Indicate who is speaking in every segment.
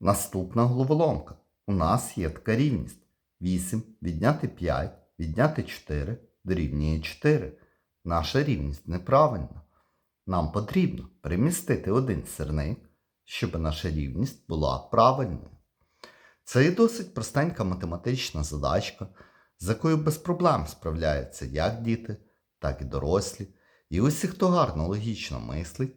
Speaker 1: Наступна головоломка. У нас є така рівність. 8 відняти 5, відняти 4 дорівнює 4. Наша рівність неправильна. Нам потрібно перемістити один сірник, щоб наша рівність була правильною. Це є досить простенька математична задачка, з якою без проблем справляються як діти, так і дорослі. І усі, хто гарно логічно мислить,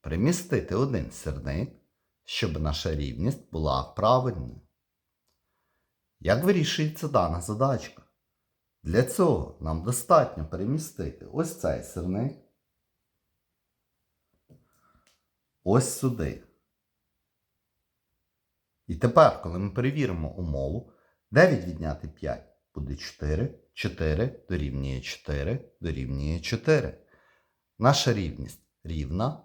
Speaker 1: перемістити один сірник, щоб наша рівність була правильною. Як вирішується дана задачка? Для цього нам достатньо перемістити ось цей сирник ось сюди. І тепер, коли ми перевіримо умову, 9 відняти 5 буде 4, 4 дорівнює 4 дорівнює 4. Наша рівність рівна,